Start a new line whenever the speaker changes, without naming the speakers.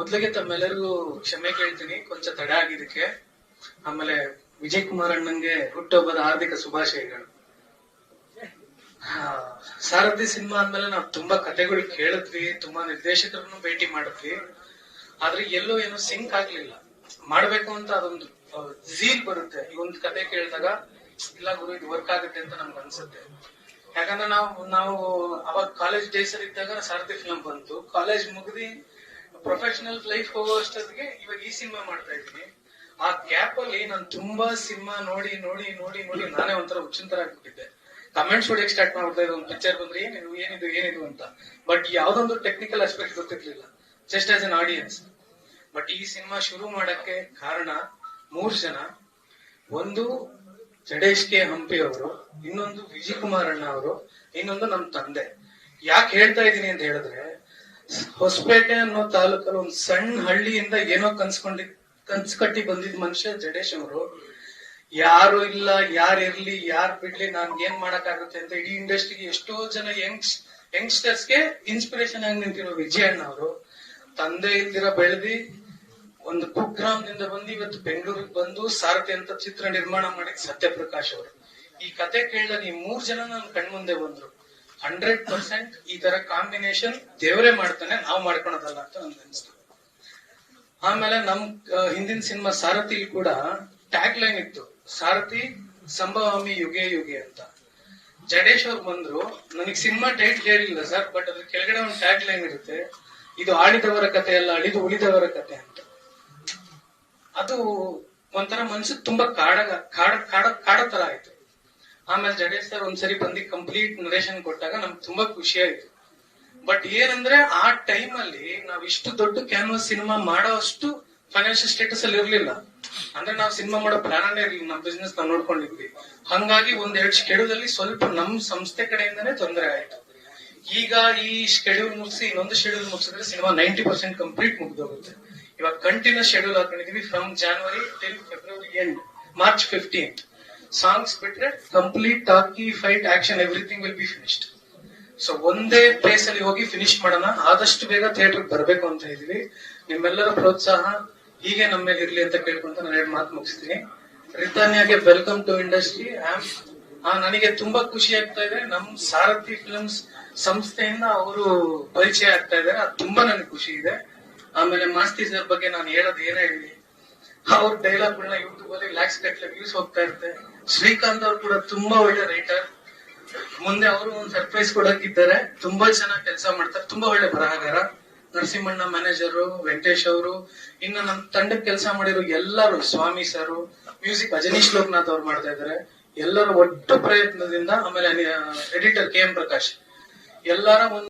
ಮೊದ್ಲಿಗೆ ತಮ್ಮೆಲ್ಲರಿಗೂ ಕ್ಷಮೆ ಕೇಳ್ತೀನಿ. ಕೊಂಚ ತಡ ಆಗಿದ್ದಕ್ಕೆ. ಆಮೇಲೆ ವಿಜಯ್ ಕುಮಾರ್ ಅಣ್ಣಂಗೆ ಹುಟ್ಟುಹಬ್ಬದ ಹಾರ್ದಿಕ ಶುಭಾಶಯಗಳು. ಸಾರಥಿ ಸಿನಿಮಾ ಅಂದ್ಮೇಲೆ ನಾವು ತುಂಬಾ ಕತೆಗಳು ಕೇಳಿದ್ವಿ, ತುಂಬಾ ನಿರ್ದೇಶಕರನ್ನು ಭೇಟಿ ಮಾಡಿದ್ವಿ. ಆದ್ರೆ ಎಲ್ಲೋ ಏನೋ ಸಿಂಕ್ ಆಗ್ಲಿಲ್ಲ. ಮಾಡ್ಬೇಕು ಅಂತ ಅದೊಂದು ಝೀಲ್ ಬರುತ್ತೆ. ಈ ಒಂದು ಕತೆ ಕೇಳಿದಾಗ, ಇಲ್ಲ ಗುರು, ಇದು ವರ್ಕ್ ಆಗುತ್ತೆ ಅಂತ ನಮ್ಗೆ ಅನ್ಸುತ್ತೆ. ಯಾಕಂದ್ರೆ ನಾವು ನಾವು ಅವಾಗ ಕಾಲೇಜ್ ಡೇಸ್ ಅಲ್ಲಿ ಇದ್ದಾಗ ಸಾರಥಿ ಫಿಲಂ ಬಂತು. ಕಾಲೇಜ್ ಮುಗ್ದಿ ಪ್ರೊಫೆಷನಲ್ ಲೈಫ್ ಹೋಗೋ ಅಷ್ಟೊತ್ತಿಗೆ ಇವಾಗ ಈ ಸಿನಿಮಾ ಮಾಡ್ತಾ ಇದ್ದೀನಿ. ಆ ಗ್ಯಾಪ್ ಅಲ್ಲಿ ನಾನು ತುಂಬಾ ಸಿನಿಮಾ ನೋಡಿ ನೋಡಿ ನೋಡಿ ನೋಡಿ ನಾನೇ ಒಂಥರ ಹುಚ್ಚಿನ ಆಗ್ಬಿಟ್ಟಿದ್ದೆ. ಕಮೆಂಟ್ಸ್ ಹೊಡಿಯಕ್ ಸ್ಟಾರ್ಟ್ ಮಾಡ್ತಾ ಇದ್ದ, ಒಂದು ಪಿಕ್ಚರ್ ಬಂದ್ರೆ ಏನಿದು ಏನಿದು ಏನಿದು ಅಂತ. ಬಟ್ ಯಾವ್ದೊಂದು ಟೆಕ್ನಿಕಲ್ ಆಸ್ಪೆಕ್ಟ್ ಗೊತ್ತಿರ್ಲಿಲ್ಲ. Just as an audience but ಈ ಸಿನಿಮಾ ಶುರು ಮಾಡಕ್ಕೆ ಕಾರಣ ಮೂರ್ ಜನ. ಒಂದು ಜಡೇಶ್ ಕೆ ಹಂಪಿ ಅವರು, ಇನ್ನೊಂದು ವಿಜಯ್ ಕುಮಾರ್ ಅಣ್ಣ ಅವರು, ಇನ್ನೊಂದು ನಮ್ ತಂದೆ. ಯಾಕೆ ಹೇಳ್ತಾ ಇದ್ದೀನಿ ಅಂತ ಹೇಳಿದ್ರೆ ಹೊಸಪೇಟೆ ಅನ್ನೋ ತಾಲೂಕಲ್ಲಿ ಒಂದು ಸಣ್ಣ ಹಳ್ಳಿಯಿಂದ ಏನೋ ಕನ್ಸ್ಕೊಂಡಿ, ಕನ್ಸ್ ಕಟ್ಟಿ ಬಂದಿದ್ ಮನುಷ್ಯ ಜಡೇಶ್ ಅವರು. ಯಾರು ಇಲ್ಲ, ಯಾರು ಇರ್ಲಿ, ಯಾರ್ ಬಿಡ್ಲಿ, ನಾನ್ ಏನ್ ಮಾಡಕ್ಕಾಗುತ್ತೆ ಅಂತ ಇಡೀ ಇಂಡಸ್ಟ್ರಿಗೆ ಎಷ್ಟೋ ಜನ ಯಂಗ್ಸ್, ಯಂಗ್ಸ್ಟರ್ಸ್ಗೆ ಇನ್ಸ್ಪಿರೇಷನ್ ಆಗಿ ನಿಂತಿರೋ ವಿಜಯಣ್ಣ ಅಣ್ಣ ಅವರು. ತಂದೆ ಇಲ್ದಿರ ಬೆಳೆದಿ ಒಂದು ಕುಗ್ರಾಮದಿಂದ ಬಂದು ಇವತ್ತು ಬೆಂಗಳೂರಿಗೆ ಬಂದು ಸಾರಥಿ ಅಂತ ಚಿತ್ರ ನಿರ್ಮಾಣ ಮಾಡಿದ ಸತ್ಯಪ್ರಕಾಶ್ ಅವರು. ಈ ಕತೆ ಕೇಳಿದ ಈ ಮೂರ್ ಜನ ನನ್ನ ಕಣ್ಮುಂದೆ ಬಂದ್ರು. ಹಂಡ್ರೆಡ್ ಪರ್ಸೆಂಟ್ ಈ ತರ ಕಾಂಬಿನೇಷನ್ ದೇವರೇ ಮಾಡ್ತಾನೆ, ನಾವು ಮಾಡ್ಕೊಳೋದಲ್ಲ ಅಂತ ನನ್ಗೆ ಅನಿಸ್ತು. ಆಮೇಲೆ ನಮ್ ಹಿಂದಿನ ಸಿನಿಮಾ ಸಾರಥಿ ಕೂಡ ಟ್ಯಾಗ್ ಲೈನ್ ಇತ್ತು. ಸಾರಥಿ, ಸಂಭವಾಮಿ, ಯುಗೆ ಯುಗೆ ಅಂತ. ಜಡೇಶ್ ಅವ್ರು ಬಂದ್ರು, ನನಗೆ ಸಿನಿಮಾ ಟೈಟ್ ಹೇಳಿಲ್ಲ ಸರ್ ಬಟ್ ಅದ್ರ ಕೆಳಗಡೆ ಒಂದು ಟ್ಯಾಗ್ ಲೈನ್ ಇರುತ್ತೆ. ಇದು ಆಡಿದವರ ಕತೆ ಅಲ್ಲ, ಅಳಿದು ಉಳಿದವರ ಕತೆ ಅಂತ. ಅದು ಒಂಥರ ಮನ್ಸಿಗೆ ತುಂಬಾ ಕಾಡ ಕಾಡ ಕಾಡ ಕಾಡ ತರ ಆಯ್ತು. ಆಮೇಲೆ ಜಡೇಜ್ ಸರ್ ಒಂದ್ಸರಿ ಬಂದು ಕಂಪ್ಲೀಟ್ ನರೇಷನ್ ಕೊಟ್ಟಾಗ ನಮ್ಗೆ ತುಂಬಾ ಖುಷಿ ಆಯ್ತು. ಬಟ್ ಏನಂದ್ರೆ ಆ ಟೈಮ್ ಅಲ್ಲಿ ನಾವ್ ಇಷ್ಟು ದೊಡ್ಡ ಕ್ಯಾನ್ವಾಸ್ ಸಿನಿಮಾ ಮಾಡೋ ಅಷ್ಟು ಫೈನಾನ್ಷಿಯಲ್ ಸ್ಟೇಟಸ್ ಅಲ್ಲಿ ಇರ್ಲಿಲ್ಲ. ಅಂದ್ರೆ ನಾವು ಸಿನಿಮಾ ಮಾಡೋ ಪ್ಲಾನೇ ಇರ್ಲಿಲ್ಲ ನಮ್ಮ ಬಿಸ್ನೆಸ್ ನಾವ್ ನೋಡ್ಕೊಂಡಿದ್ವಿ. ಹಂಗಾಗಿ ಒಂದ್ ಎರಡ್ ಶೆಡ್ಯೂಲ್ ಸ್ವಲ್ಪ ನಮ್ ಸಂಸ್ಥೆ ಕಡೆಯಿಂದಾನೇ ತೊಂದರೆ ಆಯ್ತು. ಈಗ ಈ ಶೆಡ್ಯೂಲ್ ಮುಗಿಸಿ ಇನ್ನೊಂದು ಶೆಡ್ಯೂಲ್ ಮುಗಿಸಿದ್ರೆ ಸಿನಿಮಾ ನೈಂಟಿ ಪರ್ಸೆಂಟ್ ಕಂಪ್ಲೀಟ್ ಮುಗ್ದೋಗುತ್ತೆ. ಇವಾಗ continuous schedule ಹಾಕೊಂಡಿದೀವಿ from January till February end March fifteenth songs ಬಿಟ್ರೆ complete talkie fight action everything will be finished so ಒಂದೇ ಪ್ಲೇಸ್ ಅಲ್ಲಿ ಹೋಗಿ ಫಿನಿಶ್ ಮಾಡೋಣ. ಆದಷ್ಟು ಬೇಗ ಥಿಯೇಟರ್ ಬರಬೇಕು ಅಂತ ಇದೀವಿ ನಿಮ್ಮೆಲ್ಲರ ಪ್ರೋತ್ಸಾಹ ಹೀಗೆ ನಮ್ಮ ಮೇಲೆ ಇರ್ಲಿ ಅಂತ ಕೇಳ್ಕೊಂತ ನಾನು ಎರಡು ಮಾತು ಮುಗಿಸ್ತೀನಿ. ರಿತಾನ್ಯಾಗೆ ವೆಲ್ಕಮ್ ಟು ಇಂಡಸ್ಟ್ರಿ ನನಗೆ ತುಂಬಾ ಖುಷಿ ಆಗ್ತಾ ಇದೆ. ನಮ್ ಸಾರಥಿ ಫಿಲ್ಮ್ಸ್ ಸಂಸ್ಥೆಯಿಂದ ಅವರು ಪರಿಚಯ ಆಗ್ತಾ ಇದ್ದಾರೆ. ಅದು ತುಂಬಾ ನನಗೆ ಖುಷಿ ಇದೆ. ಆಮೇಲೆ ಮಾಸ್ತಿ ಸರ್ ಬಗ್ಗೆ ನಾನು ಹೇಳೋದು ಏನೇ ಹೇಳಿ ಅವ್ರ ಡೈಲಾಗ್ಗಳನ್ನ ಯೂಟ್ಯೂಬ್ ಅಲ್ಲಿ ಲ್ಯಾಕ್ಸ್ ಗಟ್ಟಲೆ ವ್ಯೂಸ್ ಹೋಗ್ತಾ ಇರುತ್ತೆ. ಶ್ರೀಕಾಂತ್ ಅವ್ರು ಕೂಡ ತುಂಬಾ ಒಳ್ಳೆ ರೈಟರ್ ಮುಂದೆ ಅವರು ಒಂದು ಸರ್ಪ್ರೈಸ್ ಕೊಡಕ್ಕಿದ್ದಾರೆ. ತುಂಬಾ ಚೆನ್ನಾಗಿ ಕೆಲಸ ಮಾಡ್ತಾರೆ. ತುಂಬಾ ಒಳ್ಳೆ ಬರಹಗಾರ. ನರಸಿಂಹಣ್ಣ ಮ್ಯಾನೇಜರು ವೆಂಕಟೇಶ್ ಅವರು. ಇನ್ನು ನಮ್ ತಂಡಕ್ಕೆ ಕೆಲಸ ಮಾಡಿರೋ ಎಲ್ಲರೂ, ಸ್ವಾಮಿ ಸರ್ ಮ್ಯೂಸಿಕ್ ಅಜನೀಶ್ ಲೋಕನಾಥ್ ಅವ್ರು ಮಾಡ್ತಾ ಇದ್ದಾರೆ ಎಲ್ಲರ ಒಟ್ಟು ಪ್ರಯತ್ನದಿಂದ ಆಮೇಲೆ ಎಡಿಟರ್ ಕೆ ಎಂ ಪ್ರಕಾಶ್. ಎಲ್ಲರ ಒಂದು